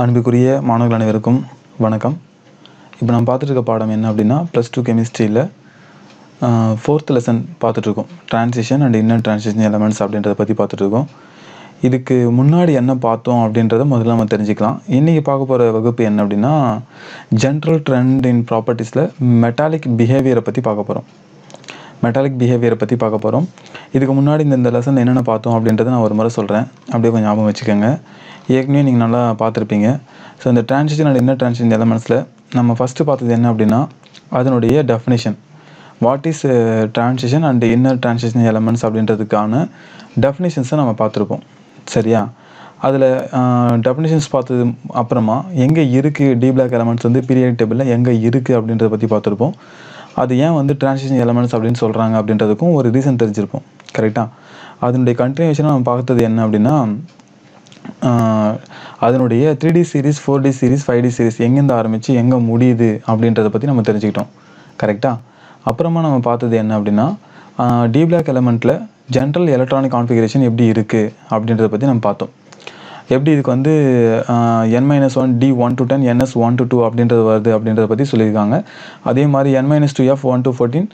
அன்புக்குரிய மாணவர்கள் அனைவருக்கும் வணக்கம். இப்போ நம்ம பார்த்துட்டு இருக்க பாடம் என்ன அப்படின்னா ப்ளஸ் டூ கெமிஸ்ட்ரியில் ஃபோர்த் லெசன் பார்த்துட்ருக்கோம் transition and inner transition elements அப்படின்றத பற்றி பார்த்துட்ருக்கோம் இதுக்கு முன்னாடி என்ன பார்த்தோம் அப்படின்றத முதல்ல நம்ம தெரிஞ்சுக்கலாம். இன்றைக்கி பார்க்க போகிற வகுப்பு என்ன அப்படின்னா ஜென்ரல் ட்ரெண்ட் இன் ப்ராப்பர்ட்டிஸில் மெட்டாலிக் பிஹேவியரை பற்றி பார்க்க போகிறோம் மெட்டாலிக் பிஹேவியரை பற்றி பார்க்க போகிறோம் இதுக்கு முன்னாடி இந்த இந்த லெசன் என்னென்ன பார்த்தோம் அப்படின்றத நான் ஒரு முறை சொல்கிறேன் அப்படியே கொஞ்சம் ஞாபகம் வச்சுக்கோங்க. ஏற்கனவே நீங்கள் நல்லா பார்த்துருப்பீங்க. ஸோ இந்த டிரான்சிஷன் அண்ட் இன்னர் டிரான்சிஷன் எலமெண்ட்ஸில் நம்ம ஃபஸ்ட்டு பார்த்தது என்ன அப்படின்னா அதனுடைய definition what is transition and inner transition elements அப்படின்றதுக்கான டெஃபினேஷன்ஸை நம்ம பார்த்துருப்போம். சரியா? அதில் டெஃபினேஷன்ஸ் uh, பார்த்தது அப்புறமா எங்கே இருக்குது டி பிளாக் எலமெண்ட்ஸ் வந்து பீரியட் டேபிளில் எங்கே இருக்குது அப்படின்றத பற்றி பார்த்துருப்போம். அது ஏன் வந்து டிரான்சிஷன் எலமெண்ட்ஸ் அப்படின்னு சொல்கிறாங்க அப்படின்றதுக்கும் ஒரு ரீசன் தெரிஞ்சிருப்போம். கரெக்டாக அதனுடைய கண்டினியூஷனாக நம்ம பார்த்தது என்ன அப்படின்னா அதனுடைய three D series four D series five D series எங்கேருந்து ஆரம்பித்து எங்கே முடியுது அப்படின்றத பற்றி நம்ம தெரிஞ்சுக்கிட்டோம். கரெக்டாக அப்புறமா நம்ம பார்த்தது என்ன அப்படின்னா டி பிளாக் எலமெண்ட்டில் ஜென்ரல் எலக்ட்ரானிக் கான்ஃபிகரேஷன் எப்படி இருக்குது அப்படின்றத பற்றி நம்ம பார்த்தோம். எப்படி இதுக்கு வந்து n minus one d one to ten ns one to two அப்படின்றது வருது அப்படின்றத பற்றி சொல்லியிருக்காங்க. அதே மாதிரி n minus two f one to fourteen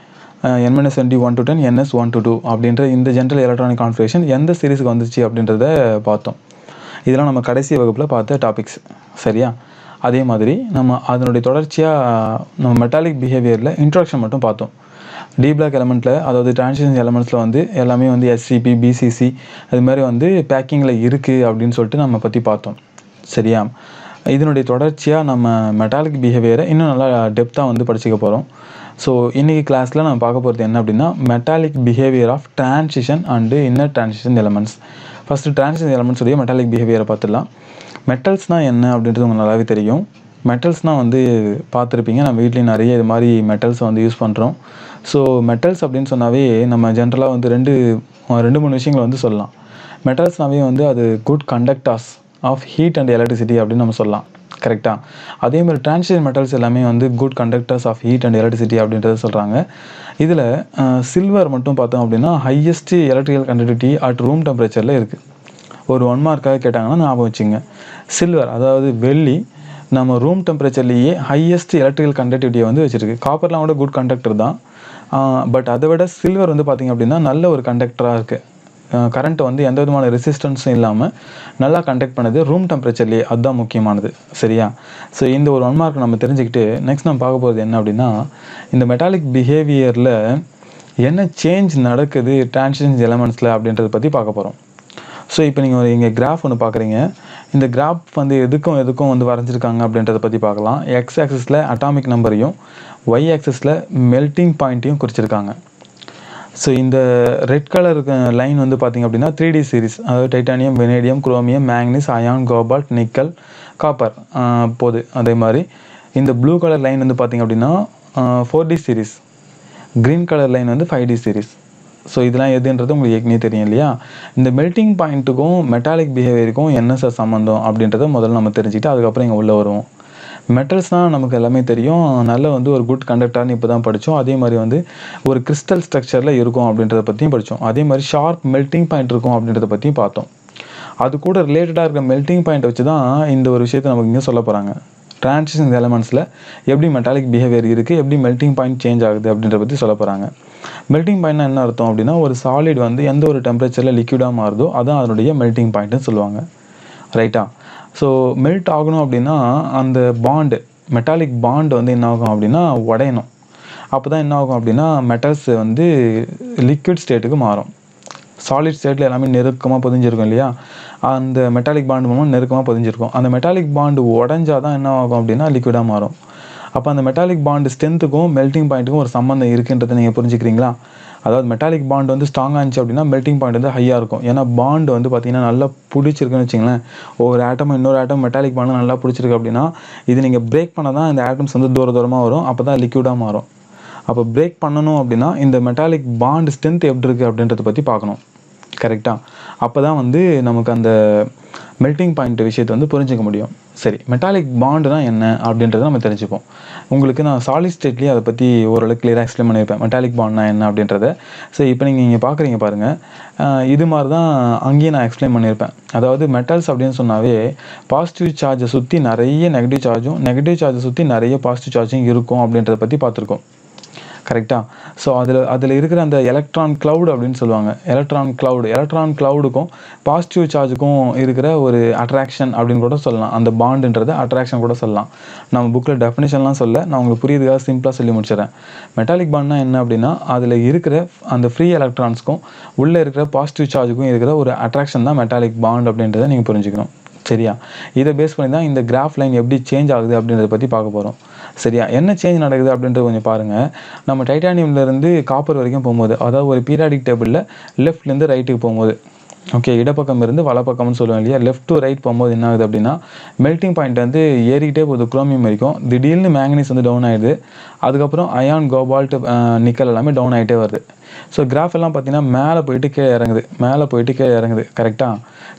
n minus n d one to ten ns one to two அப்படின்ற இந்த ஜென்ரல் எலக்ட்ரானிக் கான்ஃபிகரேஷன் எந்த சீரீஸுக்கு வந்துச்சு அப்படின்றத பார்த்தோம். இதெல்லாம் நம்ம கடைசி வகுப்பில் பார்த்த டாபிக்ஸ் சரியா? அதே மாதிரி நம்ம அதனுடைய தொடர்ச்சியாக நம்ம மெட்டாலிக் பிஹேவியரில் இன்ட்ராக்ஷன் மட்டும் பார்த்தோம். டி பிளாக் எலமெண்ட்டில் அதாவது டிரான்சிஷன் எலமெண்ட்ஸில் வந்து எல்லாமே வந்து எஸ்சிபி பிசிசி அது மாதிரி வந்து பேக்கிங்கில் இருக்குது அப்படின்னு சொல்லிட்டு நம்ம பற்றி பார்த்தோம். சரியா? இதனுடைய தொடர்ச்சியாக நம்ம மெட்டாலிக் பிஹேவியரை இன்னும் நல்லா டெப்த்தாக வந்து படிச்சுக்க போகிறோம் ஸோ இன்றைக்கி கிளாஸில் நம்ம பார்க்க போகிறது என்ன அப்படின்னா metallic behaviour of transition and inner transition elements first transition எலமெண்ட்ஸுடைய metallic பிஹேவியரை பார்த்துடலாம். மெட்டல்ஸ்னால் என்ன அப்படின்றது உங்களுக்கு நல்லாவே தெரியும். மெட்டல்ஸ்னால் வந்து பார்த்துருப்பீங்க நம்ம வீட்லேயும் நிறைய இது மாதிரி மெட்டல்ஸை வந்து யூஸ் பண்ணுறோம் ஸோ மெட்டல்ஸ் அப்படின்னு சொன்னாவே நம்ம ஜென்ரலாக வந்து ரெண்டு ரெண்டு மூணு விஷயங்களை வந்து சொல்லலாம். மெட்டல்ஸ்னாவே வந்து அது good conductors of heat and electricity அப்படின்னு நம்ம சொல்லலாம். கரெக்டாக அதே மாதிரி டிரான்சிஷன் மெட்டல்ஸ் எல்லாமே வந்து good conductors of heat and electricity அப்படின்றத சொல்கிறாங்க இதில் சில்வர் மட்டும் பார்த்தோம் அப்படின்னா highest electrical conductivity at room டெம்பரேச்சரில் இருக்குது ஒரு ஒன் மார்க்காக கேட்டாங்கன்னா ஞாபகம் வச்சுங்க. சில்வர் அதாவது வெள்ளி நம்ம ரூம் டெம்பரேச்சர்லேயே ஹையஸ்ட் எலக்ட்ரிக்கல் கண்டக்டிவிட்டியை வந்து வச்சுருக்கு. காப்பர்லாம் கூட குட் கண்டக்டர் தான். பட் அதை விட சில்வர் வந்து பார்த்திங்க அப்படின்னா நல்ல ஒரு கண்டக்டராக இருக்குது கரண்ட்டை வந்து எந்த விதமான ரெசிஸ்டன்ஸும் இல்லாமல் நல்லா கண்டக்ட் பண்ணுது ரூம் டெம்பரேச்சர்லேயே அதுதான் முக்கியமானது. சரியா? ஸோ இந்த ஒரு ஒன் மார்க் நம்ம தெரிஞ்சுக்கிட்டு நெக்ஸ்ட் நம்ம பார்க்க போகிறது என்ன அப்படின்னா இந்த மெட்டாலிக் பிஹேவியரில் என்ன சேஞ்ச் நடக்குது டிரான்சிஷன் எலமெண்ட்ஸில் அப்படின்றத பற்றி பார்க்க போகிறோம் ஸோ இப்போ நீங்கள் ஒரு இங்கே கிராஃப் ஒன்று பார்க்குறீங்க. இந்த கிராஃப் வந்து எதுக்கும் எதுக்கும் வந்து வரைஞ்சிருக்காங்க அப்படின்றத பற்றி பார்க்கலாம். எக்ஸ் ஆக்சிஸில் அட்டாமிக் நம்பரையும் ஒய் ஆக்சிஸில் மெல்ட்டிங் பாயிண்ட்டையும் குறிச்சிருக்காங்க. ஸோ இந்த ரெட் கலர் லைன் வந்து பார்த்திங்க அப்படின்னா த்ரீ டி சீரிஸ் அதாவது titanium vanadium chromium manganese iron cobalt nickel copper போது. அதே மாதிரி இந்த ப்ளூ கலர் லைன் வந்து பார்த்திங்க அப்படின்னா four d series green colour line வந்து ஃபைவ் டி சீரிஸ் ஸோ இதெல்லாம் எதுன்றது உங்களுக்கு ஏற்கனவே தெரியும் இல்லையா? இந்த மெல்ட்டிங் பாயிண்ட்டுக்கும் மெட்டாலிக் பிஹேவியருக்கும் என்ன சார் சம்மந்தம் அப்படின்றத முதல்ல நம்ம தெரிஞ்சுக்கிட்டு அதுக்கப்புறம் இங்கே உள்ளே வருவோம். மெட்டல்ஸ்னால் நமக்கு எல்லாமே தெரியும். நல்ல வந்து ஒரு குட் கண்டக்டர்னு இப்போ தான் படித்தோம் அதே மாதிரி வந்து ஒரு கிறிஸ்டல் ஸ்ட்ரக்சரில் இருக்கும் அப்படின்றத பற்றியும் படித்தோம் அதே மாதிரி ஷார்ப் மெல்ட்டிங் பாயிண்ட் இருக்கும் அப்படின்றத பற்றியும் பார்த்தோம். அது கூட ரிலேட்டடாக இருக்கிற மெல்ட்டிங் பாயிண்ட் வச்சு தான் இந்த ஒரு விஷயத்தை நமக்கு இங்கே சொல்ல போகிறாங்க டிரான்சிஷன் எலமெண்ட்ஸில் எப்படி மெட்டாலிக் பிஹேவியர் இருக்குது எப்படி மெல்ட்டிங் பாயிண்ட் சேஞ்ச் ஆகுது அப்படின்றத பற்றி சொல்ல போகிறாங்க மெல்ட்டிங் பாயிண்ட்னா என்ன அர்த்தம் அப்படின்னா ஒரு சாலிட் வந்து எந்த ஒரு டெம்பரேச்சரில் லிக்விடாக மாறுதோ அதான் அதனுடைய மெல்ட்டிங் பாயிண்ட்னு சொல்லுவாங்க. ரைட்டா ஸோ மெல்ட் ஆகணும் அப்படின்னா அந்த பாண்டு மெட்டாலிக் பாண்ட் வந்து என்ன ஆகும் அப்படின்னா உடையணும். அப்போ தான் என்ன ஆகும் அப்படின்னா மெட்டல்ஸ் வந்து லிக்விட் ஸ்டேட்டுக்கு மாறும். சாலிட் ஸ்டேட்டில் எல்லாமே நெருக்கமாக பதிஞ்சிருக்கும் இல்லையா? அந்த மெட்டாலிக் பாண்டு மூலமாக நெருக்கமாக பதிஞ்சிருக்கும். அந்த மெட்டாலிக் பாண்டு உடஞ்சா தான் என்ன ஆகும் அப்படின்னா லிக்விடாக மாறும். அப்போ அந்த மெட்டாலிக் பாண்டு ஸ்ட்ரென்த்துக்கும் மெல்ட்டிங் பாயிண்ட்டுக்கும் ஒரு சம்மந்தம் இருக்குன்றதை நீங்கள் புரிஞ்சுக்கிறீங்களா? அதாவது மெட்டாலிக் பாண்ட் வந்து ஸ்ட்ராங்காக இருந்துச்சு அப்படின்னா மெல்ட்டிங் பாயிண்ட் வந்து ஹையாக இருக்கும். ஏன்னா பாண்ட் வந்து பார்த்தீங்கன்னா நல்லா பிடிச்சிருக்குன்னு வச்சிங்களேன் ஒரு ஆட்டம் இன்னொரு ஆட்டம் மெட்டாலிக் பாண்டு நல்லா பிடிச்சிருக்கு அப்படின்னா இது நீங்கள் பிரேக் பண்ண தான் இந்த ஆட்டம்ஸ் வந்து தூர தூரமாக வரும். அப்போ தான் லிக்விடாக மாறும். அப்போ பிரேக் பண்ணணும் அப்படின்னா இந்த மெட்டாலிக் பாண்ட் ஸ்ட்ரென்த் எப்படி இருக்குது அப்படின்றத பற்றி பார்க்கணும். கரெக்டாக அப்போ தான் வந்து நமக்கு அந்த மெல்ட்டிங் பாயிண்ட் விஷயத்தை வந்து புரிஞ்சுக்க முடியும். சரி மெட்டாலிக் பாண்டுனா என்ன அப்படின்றத நம்ம தெரிஞ்சுப்போம். உங்களுக்கு நான் சாலிட் ஸ்டேட்லேயே அதை பற்றி ஓரளவுக்கு கிளியராக எக்ஸ்பிளைன் பண்ணியிருப்பேன். மெட்டாலிக் பாண்ட்னா என்ன அப்படின்றத. சரி இப்போ நீங்கள் இங்கே பார்க்குறீங்க பாருங்கள் இது மாதிரி தான் அங்கேயும் நான் எக்ஸ்பிளைன் பண்ணியிருப்பேன். அதாவது மெட்டல்ஸ் அப்படின்னு சொன்னாவே பாசிட்டிவ் சார்ஜை சுற்றி நிறைய நெகட்டிவ் சார்ஜும் நெகட்டிவ் சார்ஜை சுற்றி நிறைய பாசிட்டிவ் சார்ஜும் இருக்கும் அப்படின்றத பற்றி பார்த்துருக்கோம். கரெக்டாக ஸோ அதில் அதில் இருக்கிற அந்த எலக்ட்ரான் க்ளவுட் அப்படின்னு சொல்லுவாங்க. எலக்ட்ரான் க்ளவுடு எலக்ட்ரான் க்ளவுடுக்கும் பாசிட்டிவ் சார்ஜுக்கும் இருக்கிற ஒரு அட்ராக்ஷன் அப்படின்னு கூட சொல்லலாம். அந்த பாண்டுன்றது அட்ராக்ஷன் கூட சொல்லலாம். நம்ம புக்கில் டெஃபினேஷன்லாம் சொல்ல நான் உங்களுக்கு புரியுதுக்காக சிம்பிளாக சொல்லி முடிச்சிடறேன். மெட்டாலிக் பாண்ட்னா என்ன அப்படின்னா அதில் இருக்கிற அந்த ஃப்ரீ எலக்ட்ரான்ஸ்க்கும் உள்ளே இருக்கிற பாசிட்டிவ் சார்ஜுக்கும் இருக்கிற ஒரு அட்ராக்ஷன் தான் மெட்டாலிக் பாண்ட் அப்படின்றத நீங்கள் புரிஞ்சுக்கணும். சரியா? இதை பேஸ் பண்ணி தான் இந்த கிராஃப் லைன் எப்படி சேஞ்ச் ஆகுது அப்படின்றத பற்றி பார்க்க போகிறோம் சரியா? என்ன சேஞ்ச் நடக்குது அப்படின்றது கொஞ்சம் பாருங்கள் நம்ம டைட்டானியம்லேருந்து காப்பர் வரைக்கும் போகும்போது அதாவது ஒரு பீரியாடிக் டேபிளில் லெஃப்ட்லேருந்து ரைட்டுக்கு போகும்போது ஓகே இடப்பக்கம் இருந்து வலப்பக்கம்னு சொல்லுவோம் இல்லையா? லெஃப்ட் டு ரைட் போகும்போது என்ன ஆகுது அப்படின்னா மெல்ட்டிங் பாயிண்ட் வந்து ஏறிக்கிட்டே போகுது குரோமியம் வரைக்கும். திடீர்னு மேங்கனீஸ் வந்து டவுன் ஆகிடுது அதுக்கப்புறம் அயான் கோபால்ட் நிக்கல் எல்லாமே டவுன் ஆகிட்டே வருது. ஸோ கிராஃப் எல்லாம் பார்த்தீங்கன்னா மேலே போயிட்டு கீழே இறங்குது. மேலே போயிட்டு கீழே இறங்குது. கரெக்டாக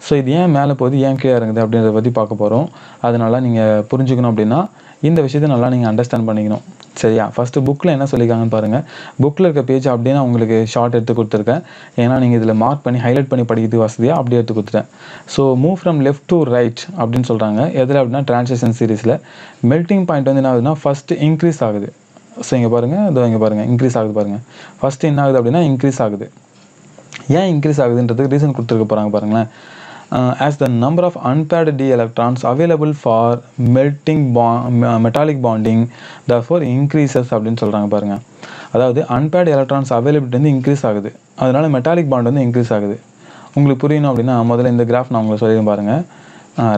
ஸோ இது ஏன் மேலே போகுது ஏன் கீழே இறங்குது அப்படின்றத பற்றி பார்க்க போகிறோம் அதனால நீங்கள் புரிஞ்சுக்கணும் அப்படின்னா இந்த விஷயத்தை நல்லா நீங்கள் அண்டர்ஸ்டாண்ட் பண்ணிக்கணும். சரியா? ஃபஸ்ட்டு புக்கில் என்ன சொல்லியிருக்காங்கன்னு பாருங்கள் புக்கில் இருக்க பேஜ் அப்படியே நான் உங்களுக்கு ஷார்ட் எடுத்து கொடுத்துருக்கேன். ஏன்னா நீங்கள் இதில் மார்க் பண்ணி ஹைலைட் பண்ணி படிக்கிறது வசதியாக அப்படியே எடுத்து கொடுத்துட்டேன். So move from left to right அப்படின்னு சொல்கிறாங்க எதில் அப்படின்னா டிரான்சேஷன் சீரிஸில் மெல்ட்டிங் பாயிண்ட் வந்து என்ன ஆகுதுன்னா ஃபஸ்ட்டு இன்க்ரீஸ் ஆகுது. ஸோ இங்கே பாருங்கள் இதோ இங்கே பாருங்கள் இன்க்ரீஸ் ஆகுது பாருங்கள் ஃபஸ்ட்டு என்ன ஆகுது அப்படின்னா இன்க்ரீஸ் ஆகுது. ஏன் இன்க்ரீஸ் ஆகுதுன்றதுக்கு ரீசன் கொடுத்துருக்க போகிறாங்க பாருங்களேன். As the number of unpaired d electrons available for melting bond uh, metallic bonding therefore increases அப்படின்னு சொல்கிறாங்க பாருங்கள் அதாவது unpaired electrons availability வந்து இன்க்ரீஸ் ஆகுது. அதனால மெட்டாலிக் பாண்ட் வந்து இன்க்ரீஸ் ஆகுது. உங்களுக்கு புரியணும் அப்படின்னா முதல்ல இந்த கிராஃப் நான் உங்களுக்கு சொல்லிடுறேன் பாருங்கள்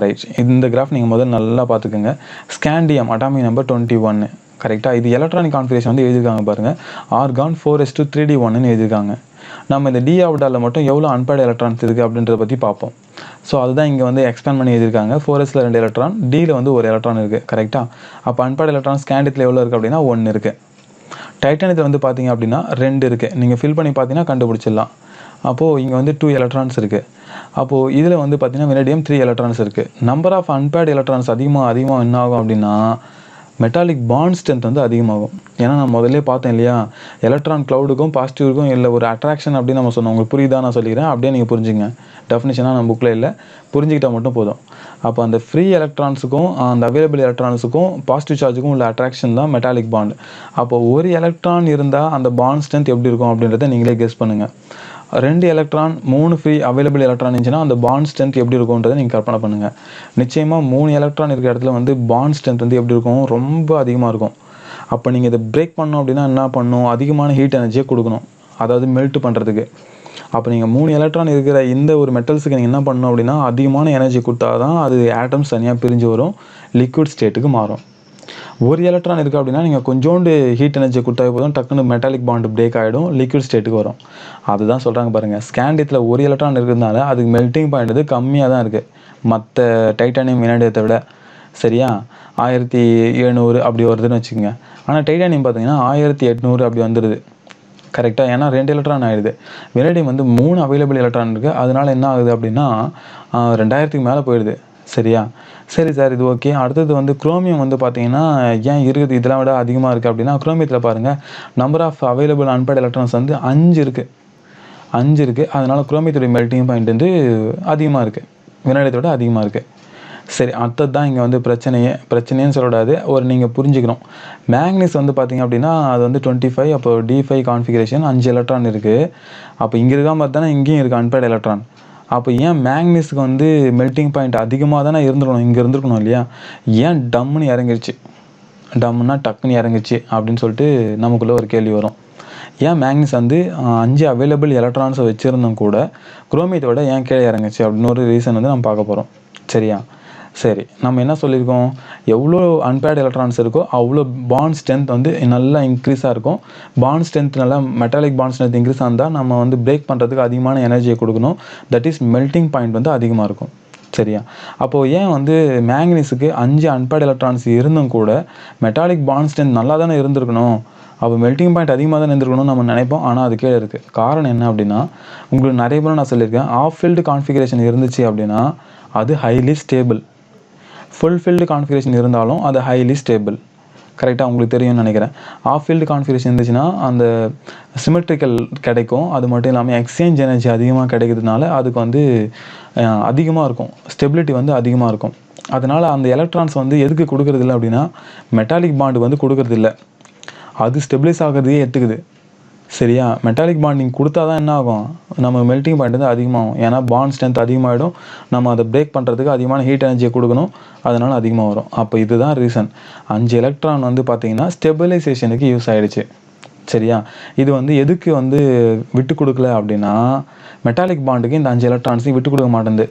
ரைட் இந்த கிராஃப் நீங்கள் முதல்ல நல்லா பார்த்துக்குங்க. ஸ்கேண்டியம் அட்டாமிக் நம்பர் டுவெண்ட்டி ஒன்று கரெக்டாக இது எலக்ட்ரானிக் கான்ஃபிகரேஷன் வந்து எழுதியிருக்காங்க பாருங்கள் argon four s two three d ஒன்னு எழுதியிருக்காங்க. நம்ம இந்த டி ஆர்பிட்டாலில் மட்டும் எவ்வளோ அன்பேட் எலக்ட்ரான்ஸ் இருக்குது அப்படின்றத பற்றி பார்ப்போம். ஸோ அதுதான் இங்கே வந்து எக்ஸ்பேண்ட் பண்ணி எழுதியிருக்காங்க. ஃபோர் எஸில் ரெண்டு எலக்ட்ரான் டியில் வந்து ஒரு எலக்ட்ரான் இருக்குது கரெக்டாக அப்போ அன்பேட் எலக்ட்ரான் ஸ்கேண்டியத்தில் எவ்வளோ இருக்குது அப்படின்னா ஒன்று இருக்குது டைட்டானியத்தில் வந்து பார்த்தீங்க அப்படின்னா ரெண்டு இருக்குது நீங்கள் ஃபில் பண்ணி பார்த்தீங்கன்னா கண்டுபிடிச்சிடலாம். அப்போது இங்கே வந்து டூ எலக்ட்ரான்ஸ் இருக்குது அப்போது இதில் வந்து பார்த்தீங்கன்னா வினடியம் த்ரீ எலக்ட்ரான்ஸ் இருக்குது நம்பர் ஆஃப் அன்பேட் எலக்ட்ரான்ஸ் அதிகமாக அதிகமாக என்ன ஆகும் அப்படின்னா மெட்டாலிக் பாண்ட் ஸ்ட்ரென்த் வந்து அதிகமாகும். ஏன்னா நான் முதல்ல பார்த்தேன் இல்லையா? எலக்ட்ரான் க்ளவுடுக்கும் பாசிட்டிவ்க்கும் இல்லை ஒரு அட்ராக்ஷன் அப்படின்னு நம்ம சொன்னோம். உங்களுக்கு புரியுதா நான் சொல்லிக்கிறேன். அப்படியே நீங்கள் புரிஞ்சுங்க. டெஃபினேஷனாக நம்ம புக்கில் இல்லை. புரிஞ்சுக்கிட்டால் மட்டும் போதும். அப்போ அந்த ஃப்ரீ எலக்ட்ரான்ஸுக்கும் அந்த அவைலபிள் எலக்ட்ரான்ஸுக்கும் பாசிட்டிவ் சார்ஜுக்கும் உள்ள அட்ராக்ஷன் தான் மெட்டாலிக் பாண்ட் அப்போ ஒரு எலக்ட்ரான் இருந்தால் அந்த பாண்ட் ஸ்ட்ரென்த் எப்படி இருக்கும் அப்படின்றத நீங்களே கெஸ் பண்ணுங்கள் ரெண்டு எலக்ட்ரான் மூணு ஃப்ரீ அவைலபிள் எலக்ட்ரான் இருந்துச்சுன்னா அந்த பாண்ட் ஸ்ட்ரென்த் எப்படி இருக்கும்ன்றதை நீங்கள் கற்பனை பண்ணுங்கள் நிச்சயமாக மூணு எலக்ட்ரான் இருக்கிற இடத்துல வந்து பாண்ட் ஸ்ட்ரென்த் வந்து எப்படி இருக்கும்? ரொம்ப அதிகமாக இருக்கும். அப்போ நீங்கள் இதை பிரேக் பண்ணோம் அப்படின்னா என்ன பண்ணணும் அதிகமான ஹீட் எனர்ஜியை கொடுக்கணும். அதாவது மெல்ட் பண்ணுறதுக்கு அப்போ நீங்கள் மூணு எலக்ட்ரான் இருக்கிற இந்த ஒரு மெட்டல்ஸுக்கு நீங்கள் என்ன பண்ணணும் அப்படின்னா அதிகமான எனர்ஜி கொடுத்தா தான் அது ஆட்டம்ஸ் தனியாக பிரிஞ்சு வரும் லிக்விட் ஸ்டேட்டுக்கு மாறும். ஒரு எலக்ட்ரான் இருக்குது அப்படின்னா நீங்கள் கொஞ்சோண்டு ஹீட் எனர்ஜி கொடுத்தா போதும் டக்குன்னு மெட்டாலிக் பாண்டு பிரேக் ஆகிடும் லிக்விட் ஸ்டேட்டுக்கு வரும். அதுதான் சொல்கிறாங்க பாருங்கள் ஸ்கேண்டியத்தில் ஒரு எலக்ட்ரான் இருக்கிறதுனால அதுக்கு மெல்ட்டிங் பாயிண்ட் இது கம்மியாக தான் இருக்குது மற்ற டைட்டானியம் வினாடியத்தை விட. சரியா? ஆயிரத்தி எழுநூறு அப்படி வருதுன்னு வச்சுக்கோங்க. ஆனால் டைட்டானியம் பார்த்தீங்கன்னா ஆயிரத்தி எட்நூறு அப்படி வந்துடுது கரெக்டாக ஏன்னா ரெண்டு எலக்ட்ரான் ஆகிடுது வெனடியம் வந்து மூணு அவைலபிள் எலக்ட்ரான் இருக்குது அதனால என்ன ஆகுது அப்படின்னா ரெண்டாயிரத்துக்கு மேலே போயிடுது. சரியா? சரி சார் இது ஓகே அடுத்தது வந்து குரோமியம் வந்து பார்த்தீங்கன்னா ஏன் இருக்குது? இதெல்லாம் விட அதிகமாக இருக்குது அப்படின்னா குரோமியத்தில் பாருங்கள் number of available unpaired electrons வந்து அஞ்சு இருக்குது அஞ்சு இருக்குது அதனால் குரோமியத்துடைய மெல்ட்டிங் பாயிண்ட் வந்து அதிகமாக இருக்குது வினாடியத்தோட விட அதிகமாக இருக்குது சரி அடுத்தது தான் இங்கே வந்து பிரச்சனையே. பிரச்சனைன்னு சொல்லக்கூடாது. ஒரு நீங்கள் புரிஞ்சுக்கணும். மேக்னீஸ் வந்து பார்த்தீங்க அப்படின்னா அது வந்து டுவெண்ட்டி ஃபைவ் அப்போ டி ஃபைவ் கான்ஃபிகரேஷன் அஞ்சு எலக்ட்ரான் இருக்குது அப்போ இங்கே இருக்காம பார்த்தானே இங்கேயும் இருக்குது அன்பேட் எலக்ட்ரான் அப்போ ஏன் மேக்னீஸ்க்கு வந்து மெல்ட்டிங் பாயிண்ட் அதிகமாக தானே இருந்துருக்கணும் இங்கே இருந்துருக்கணும் இல்லையா? ஏன் டம்முன்னு இறங்கிருச்சு? டம்முன்னா டக்குன்னு இறங்கிச்சு அப்படின்னு சொல்லிட்டு நமக்குள்ளே ஒரு கேள்வி வரும். ஏன் மேக்னிஸ் வந்து அஞ்சு அவைலபிள் எலக்ட்ரான்ஸை வச்சுருந்தும் கூட குரோமியத்தோட ஏன் கீழே இறங்குச்சு? அப்படின்னு ஒரு ரீசன் வந்து நம்ம பார்க்க போகிறோம் சரியா? சரி நம்ம என்ன சொல்லியிருக்கோம்? எவ்வளோ அன்பேட் எலக்ட்ரான்ஸ் இருக்கோ அவ்வளோ பாண்ட் ஸ்ட்ரென்த் வந்து நல்லா இன்க்ரீஸாக இருக்கும். பாண்ட் ஸ்ட்ரென்த் நல்லா மெட்டாலிக் பாண்ட் ஸ்ட்ரென்த் இன்க்ரீஸ் இருந்தால் நம்ம வந்து பிரேக் பண்ணுறதுக்கு அதிகமான எனர்ஜியை கொடுக்கணும். தட் இஸ் மெல்ட்டிங் பாயிண்ட் வந்து அதிகமாக இருக்கும். சரியா? அப்போது ஏன் வந்து மேங்கனீஸுக்கு அஞ்சு அன்பேட் எலக்ட்ரான்ஸ் இருந்தும் கூட மெட்டாலிக் பாண்ட் ஸ்ட்ரென்த் நல்லா தானே இருந்திருக்கணும்? அப்போ மெல்ட்டிங் பாயிண்ட் அதிகமாக தான் இருந்திருக்கணும்னு நம்ம நினைப்போம். ஆனால் அது கீழே இருக்குது காரணம் என்ன அப்படின்னா உங்களுக்கு நிறைய பேரும் நான் சொல்லியிருக்கேன் ஆஃப் ஃபீல்டு கான்ஃபிகரேஷன் இருந்துச்சு அப்படின்னா அது highly stable full filled configuration இருந்தாலும் அது ஹைலி ஸ்டேபிள் கரெக்டாக உங்களுக்கு தெரியும்னு நினைக்கிறேன். ஆஃப் ஃபீல்டு கான்ஃபிகரேஷன் இருந்துச்சுன்னா அந்த சிமெட்ரிக்கல் கிடைக்கும். அது மட்டும் இல்லாமல் எக்ஸ்சேஞ்ச் எனர்ஜி அதிகமாக கிடைக்கிறதுனால அதுக்கு வந்து அதிகமாக இருக்கும். ஸ்டெபிலிட்டி வந்து அதிகமாக இருக்கும். அதனால் அந்த எலக்ட்ரான்ஸ் வந்து எதுக்கு கொடுக்குறதில்ல அப்படின்னா மெட்டாலிக் பாண்டு வந்து கொடுக்குறதில்ல. அது ஸ்டெபிலைஸ் ஆகிறதையே ஏற்றுக்குது சரியா? மெட்டாலிக் பாண்டிங் கொடுத்தா தான் என்ன ஆகும் நம்ம மெல்ட்டிங் பாயிண்ட் வந்து அதிகமாகும். ஏன்னா பாண்ட் ஸ்ட்ரென்த் அதிகமாகிடும் நம்ம அதை பிரேக் பண்ணுறதுக்கு அதிகமான ஹீட் எனர்ஜியை கொடுக்கணும். அதனால் அதிகமாக வரும். அப்போ இதுதான் ரீசன் அஞ்சு எலக்ட்ரான் வந்து பார்த்தீங்கன்னா ஸ்டெபிலைசேஷனுக்கு யூஸ் ஆகிடுச்சு சரியா? இது வந்து எதுக்கு வந்து விட்டு கொடுக்கல அப்படின்னா மெட்டாலிக் பாண்டுக்கு இந்த அஞ்சு எலக்ட்ரான்ஸையும் விட்டு கொடுக்க மாட்டேங்குது.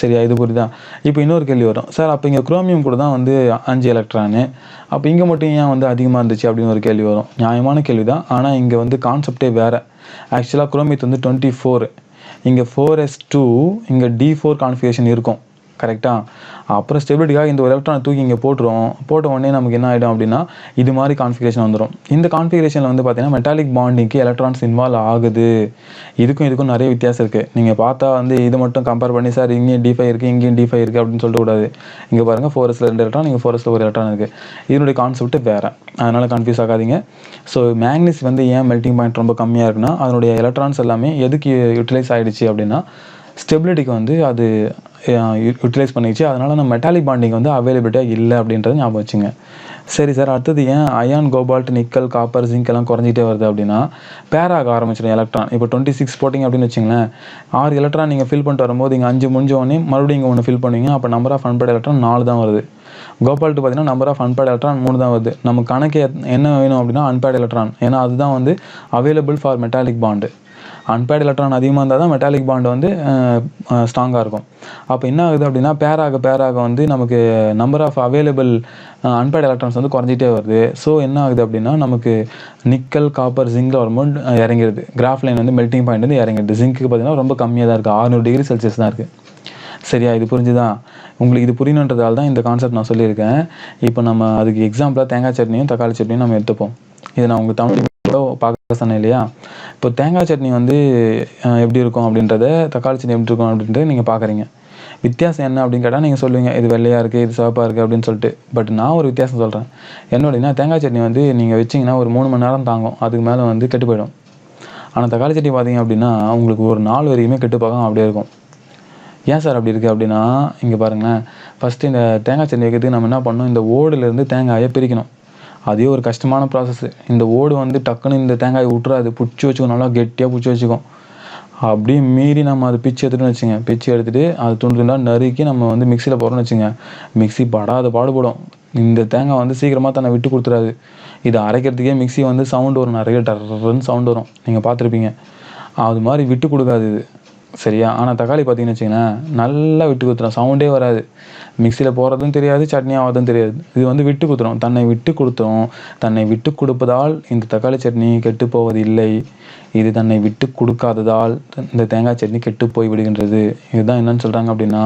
சரியா இது புரியுதா? இப்போ இன்னொரு கேள்வி வரும். சார் அப்போ இங்கே குரோமியம் கூட தான் வந்து அஞ்சு எலக்ட்ரானு அப்போ இங்கே மட்டும் ஏன் வந்து அதிகமாக இருந்துச்சு? அப்படின்னு ஒரு கேள்வி வரும். நியாயமான கேள்வி தான் ஆனால் இங்கே வந்து கான்செப்டே வேறு. ஆக்சுவலாக குரோமியத் வந்து டுவெண்ட்டி ஃபோர் இங்கே ஃபோர் எஸ் டூ இங்கே டி ஃபோர் கான்ஃபிகேஷன் இருக்கும். கரெக்டாக அப்புறம் ஸ்டெபிலிட்டிக்காக இந்த ஒரு எலக்ட்ரானை தூக்கி இங்கே போட்டுருவோம் போட்ட உடனே நமக்கு என்ன ஆகிடும் அப்படின்னா இது மாதிரி கான்ஃபிகரேஷன் வந்துடும் இந்த கான்ஃபிகரேஷனில் வந்து பார்த்தீங்கன்னா மெட்டாலிக் பாண்டிங்க்கு எலக்ட்ரான்ஸ் இன்வால்வ் ஆகுது. இதுக்கும் இதுக்கும் நிறைய வித்தியாசம் இருக்குது நீங்கள் பார்த்தா வந்து இது மட்டும் கம்பேர் பண்ணி சார் இங்கேயும் டிஃபை இருக்குது இங்கேயும் டிஃபை இருக்குது அப்படின்னு சொல்லிட்டு கூடாது. இங்கே பாருங்கள் ஃபோரஸில் ரெண்டு எலக்ட்ரான் இங்கே ஃபோரஸில் ஒரு எலக்ட்ரான் இருக்குது இதனுடைய கான்செப்ட் வேறு. அதனால் கன்ஃபியூஸ் ஆகாதீங்க. ஸோ மேக்னிஸ் வந்து ஏன் மெல்ட்டிங் பாயிண்ட் ரொம்ப கம்மியாக இருக்குன்னா அதனுடைய எலக்ட்ரான்ஸ் எல்லாமே எதுக்கு யூட்டிலைஸ் ஆகிடுச்சு அப்படின்னா ஸ்டெபிலிட்டிக்கு வந்து அது யூட்டிலைஸ் பண்ணிச்சு. அதனால் நம்ம மெட்டாலிக் பாண்டிங் வந்து அவைலபிலிட்டியாக இல்லை அப்படின்றத ஞாபகம் வச்சுங்க. சரி சார் அடுத்தது ஏன் iron cobalt nickel copper zinc எல்லாம் குறைஞ்சிட்டே வருது அப்படின்னா பேராக ஆரம்பிச்சிடும் எலக்ட்ரான் இப்போ டுவெண்ட்டி சிக்ஸ் போட்டிங்க அப்படின்னு வச்சிங்களேன் ஆறு எலக்ட்ரான் நீங்கள் ஃபில் பண்ணிட்டு வரும்போது இங்கே அஞ்சு முடிஞ்ச உடனே மறுபடியும் இங்கே ஒன்று ஃபில் பண்ணுவீங்க அப்போ நம்பர் ஆஃப் அன்பேட் எலக்ட்ரான் நாலு தான் வருது. கோபால்ட்டு பார்த்தீங்கன்னா நம்பர் ஆஃப் அன்பேட் எலக்ட்ரான் மூணு தான் வருது. நம்ம கணக்கு என்ன வேணும் அப்படின்னா அன்பேட் எலக்ட்ரான் ஏன்னா அதுதான் வந்து available for metallic bond unpaired electron அதிகமாக இருந்தால் தான் மெட்டாலிக் பாண்ட் வந்து ஸ்ட்ராங்காக இருக்கும். அப்போ என்ன ஆகுது அப்படின்னா பேராக பேராக வந்து நமக்கு number of available unpaired electrons வந்து குறைஞ்சிட்டே வருது. ஸோ என்ன ஆகுது அப்படின்னா நமக்கு நிக்கல் காப்பர் ஜிங்கில் வரும்போது இறங்கிடுது. கிராஃப் லைன் வந்து மெல்ட்டிங் பாயிண்ட் வந்து இறங்கிடுது. ஜிங்க்கு பார்த்தீங்கன்னா ரொம்ப கம்மியாக தான் இருக்குது ஆறுநூறு டிகிரி செல்சியஸ் தான் இருக்குது சரியா இது புரிஞ்சுதா? உங்களுக்கு இது புரியணுன்றதால தான் இந்த கான்செப்ட் நான் சொல்லியிருக்கேன். இப்போ நம்ம அதுக்கு எக்ஸாம்பிளாக தேங்காய் சட்னியும் தக்காளி சட்னியும் நம்ம எடுத்துப்போம். இதை நான் உங்களுக்கு தமிழ் பார்க்க சொன்னேன் இல்லையா? இப்போ தேங்காய் சட்னி வந்து எப்படி இருக்கும் அப்படின்றத தக்காளி சட்னி எப்படி இருக்கும் அப்படின்றத நீங்கள் பார்க்குறீங்க வித்தியாசம் என்ன அப்படின்னு கேட்டால் நீங்கள் சொல்லுவீங்க இது வெள்ளையாக இருக்குது இது சிவப்பாக இருக்குது அப்படின்னு சொல்லிட்டு. பட் நான் ஒரு வித்தியாசம் சொல்கிறேன் என்னோடனா தேங்காய் சட்னி வந்து நீங்கள் வச்சிங்கன்னா ஒரு மூணு மணி நேரம் தாங்கும். அதுக்கு மேலே வந்து கெட்டு போயிடும். ஆனால் தக்காளி சட்னி பார்த்தீங்க அப்படின்னா உங்களுக்கு ஒரு நாள் வரைக்குமே கெட்டு பார்க்காம அப்படியே இருக்கும். ஏன் சார் அப்படி இருக்குது அப்படின்னா இங்கே பாருங்களேன். ஃபஸ்ட்டு இந்த தேங்காய் சட்னி வைக்கிறதுக்கு நம்ம என்ன பண்ணணும்? இந்த ஓடுலேருந்து தேங்காயை பிரிக்கணும். அதே ஒரு கஷ்டமான ப்ராசஸ் இந்த ஓடு வந்து டக்குன்னு இந்த தேங்காயை விட்டுறாது பிடிச்சி வச்சுக்கும் நல்லா கெட்டியாக பிடிச்சி வச்சுக்கும் அப்படியே மீறி நம்ம அதை பிச்சு எடுத்துகிட்டு வச்சுங்க பிச்சு எடுத்துகிட்டு அது துண்டு துண்டாக நறுக்கி நம்ம வந்து மிக்சியில் போகிறோம்னு வச்சுங்க மிக்சி படாத பாடுபடும். இந்த தேங்காய் வந்து சீக்கிரமாக தன்னை விட்டு கொடுத்துறாது. இதை அரைக்கிறதுக்கே மிக்சி வந்து சவுண்டு வரும். நிறைய டர்ன்னு சவுண்டு வரும். நீங்கள் பார்த்துருப்பீங்க. அது மாதிரி விட்டு கொடுக்காது இது. சரியா? ஆனால் தக்காளி பார்த்தீங்கன்னு வச்சிங்கன்னா நல்லா விட்டு கொடுத்துரும் சவுண்டே வராது. மிக்சியில் போகிறதும் தெரியாது சட்னி ஆகிறதும் தெரியாது. இது வந்து விட்டு கொடுத்துரும் தன்னை விட்டு கொடுத்தோம். தன்னை விட்டு கொடுப்பதால் இந்த தக்காளி சட்னி கெட்டு போவது இல்லை இது தன்னை விட்டு கொடுக்காததால் இந்த தேங்காய் சட்னி கெட்டு போய் விடுகின்றது. இதுதான் என்னன்னு சொல்கிறாங்க அப்படின்னா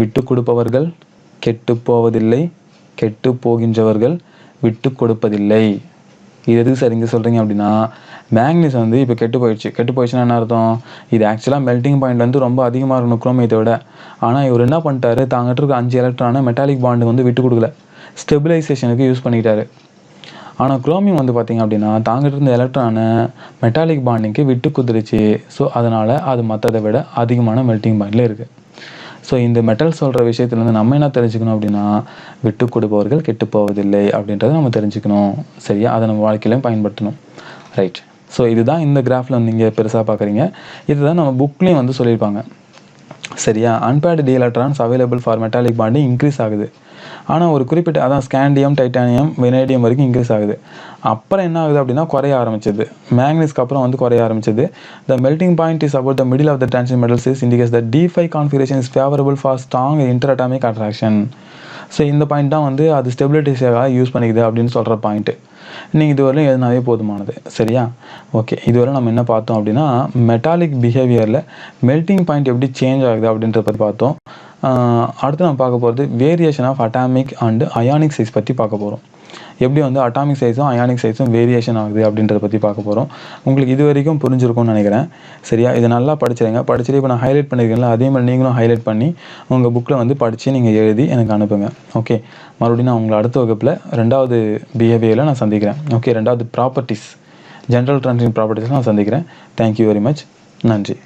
விட்டு கொடுப்பவர்கள் கெட்டு போவதில்லை கெட்டு போகின்றவர்கள் விட்டு கொடுப்பதில்லை. இது எதுக்கு சார் இங்கே சொல்கிறீங்க அப்படின்னா மேங்னிஸ் வந்து இப்போ கெட்டு போயிடுச்சு. கெட்டு போயிடுச்சுன்னா என்ன அர்த்தம்? இது ஆக்சுவலாக மெல்ட்டிங் பாயிண்ட் வந்து ரொம்ப அதிகமாக இருக்கணும் குரோமியத்தை விட. ஆனால் இவர் என்ன பண்ணிட்டாரு? தாங்கிட்ட இருக்க அஞ்சு எலக்ட்ரானை மெட்டாலிக் பாண்டு வந்து விட்டு கொடுக்கல. ஸ்டெபிலைசேஷனுக்கு யூஸ் பண்ணிக்கிட்டாரு. ஆனால் குரோமியம் வந்து பார்த்திங்க அப்படின்னா தாங்கிட்டு இருந்த எலக்ட்ரானை மெட்டாலிக் பாண்டிங்க்கு விட்டு குதிருச்சு. ஸோ அதனால் அது மற்றதை விட அதிகமான மெல்ட்டிங் பாயிண்டில் இருக்குது ஸோ இந்த மெட்டல் சொல்கிற விஷயத்துலேருந்து நம்ம என்ன தெரிஞ்சுக்கணும் அப்படின்னா விட்டு கொடுப்பவர்கள் கெட்டு போவதில்லை அப்படின்றத நம்ம தெரிஞ்சுக்கணும். சரியா? அதை நம்ம வாழ்க்கையிலையும் பயன்படுத்தணும். ரைட் ஸோ இதுதான் இந்த கிராஃபில் நீங்கள் பெருசாக பார்க்குறீங்க. இதுதான் நம்ம புக்லேயும் வந்து சொல்லியிருப்பாங்க. சரியா? Unpaired d electrons available for metallic Pandi increase ஆகுது. ஆனால் ஒரு குறிப்பிட்ட அதான் ஸ்கேண்டியம் டைட்டானியம் வெனேடியம் வரைக்கும் இன்க்ரீஸ் ஆகுது. அப்புறம் என்ன ஆகுது அப்படின்னா குறைய ஆரம்பிச்சது. மேக்னீஸ்க்கு அப்புறம் வந்து குறைய ஆரம்பிச்சது. The melting point is about the middle of the transition metals is indicates the d five configuration is favourable for strong interatomic attraction so இந்த பாயிண்ட் தான் வந்து அது ஸ்டெபிலிட்டிஸாக யூஸ் பண்ணிக்குது அப்படின்னு சொல்கிற பாயிண்ட்டு நீங்கள் இதுவரையும் எதுனாவே போதுமானது. சரியா? ஓகே இதுவரை நம்ம என்ன பார்த்தோம் அப்படின்னா மெட்டாலிக் பிஹேவியரில் மெல்ட்டிங் பாயிண்ட் எப்படி சேஞ்ச் ஆகுது அப்படின்றத பற்றி பார்த்தோம். அடுத்து நம்ம பார்க்க போகிறது variation of atomic and ionic size பற்றி பார்க்க போகிறோம் எப்படி வந்து அட்டாமிக் சைஸும் அயானிக் சைஸும் வேரியேஷன் ஆகுது அப்படின்றத பற்றி பார்க்க போகிறோம் உங்களுக்கு இது வரைக்கும் புரிஞ்சிருக்கும்னு நினைக்கிறேன். சரியா? இது நல்லா படிச்சிருங்க. படிச்சுட்டு இப்போ நான் ஹைலைட் பண்ணியிருக்கேன்ல அதே மாதிரி நீங்களும் ஹைலைட் பண்ணி உங்கள் புக்கில் வந்து படித்து நீங்கள் எழுதி எனக்கு அனுப்புங்க. ஓகே மறுபடியும் நான் உங்களை அடுத்த வகுப்பில் ரெண்டாவது பிஹேவியரில் நான் சந்திக்கிறேன். ஓகே ரெண்டாவது ப்ராப்பர்ட்டிஸ் ஜென்ரல் ட்ரான்சிங் ப்ராப்பர்ட்டிஸில் நான் சந்திக்கிறேன். தேங்க்யூ வெரி மச் நன்றி.